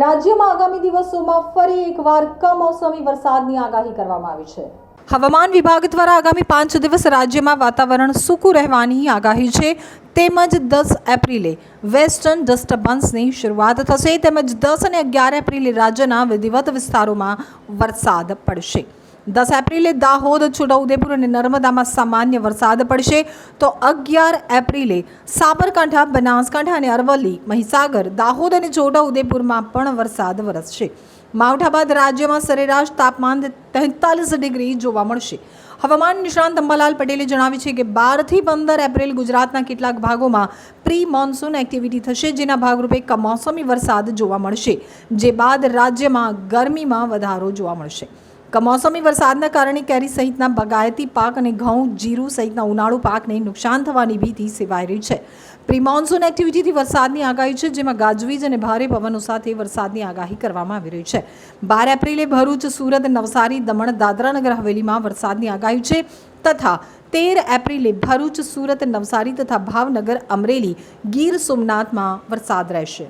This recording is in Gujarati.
રાજ્યમાં આગામી દિવસોમાં ફરી એકવાર કમોસમી વરસાદની આગાહી કરવામાં આવી છે. હવામાન વિભાગ દ્વારા આગામી પાંચ દિવસ રાજ્યમાં વાતાવરણ સૂકું રહેવાની આગાહી છે. તેમજ દસ એપ્રિલે વેસ્ટર્ન ડિસ્ટર્બન્સની શરૂઆત થશે. તેમજ દસ અને અગિયાર એપ્રિલે રાજ્યના વિધિવત વિસ્તારોમાં વરસાદ પડશે. દસ એપ્રિલે દાહોદ, છોટાઉદેપુર અને નર્મદામાં સામાન્ય વરસાદ પડશે. તો અગિયાર એપ્રિલે સાબરકાંઠા, બનાસકાંઠા અને અરવલ્લી, મહીસાગર, દાહોદ અને છોટાઉદેપુરમાં પણ વરસાદ વરસશે. માવઠા બાદ રાજ્યમાં સરેરાશ તાપમાન તેતાલીસ ડિગ્રી જોવા મળશે. હવામાન નિષ્ણાંત અંબાલાલ પટેલે જણાવ્યું છે કે બારથી પંદર એપ્રિલ ગુજરાતના કેટલાક ભાગોમાં પ્રી મોન્સૂન એક્ટિવિટી થશે, જેના ભાગરૂપે કમોસમી વરસાદ જોવા મળશે, જે બાદ રાજ્યમાં ગરમીમાં વધારો જોવા મળશે. કમોસમી વરસાદના કારણે કેરી સહિતના બગાયતી પાક અને ઘઉં, જીરું સહિતના ઉનાળુ પાકને નુકસાન થવાની ભીતિ સેવાઈ રહી છે. પ્રી મોન્સૂન એક્ટિવિટીથી વરસાદની આગાહી છે, જેમાં ગાજવીજ અને ભારે પવનો સાથે વરસાદની આગાહી કરવામાં આવી રહી છે. બાર એપ્રિલે ભરૂચ, સુરત, નવસારી, દમણ, દાદરાનગર હવેલીમાં વરસાદની આગાહી છે તથા તેર એપ્રિલે ભરૂચ, સુરત, નવસારી તથા ભાવનગર, અમરેલી ગીર સોમનાથમાં વરસાદ રહેશે.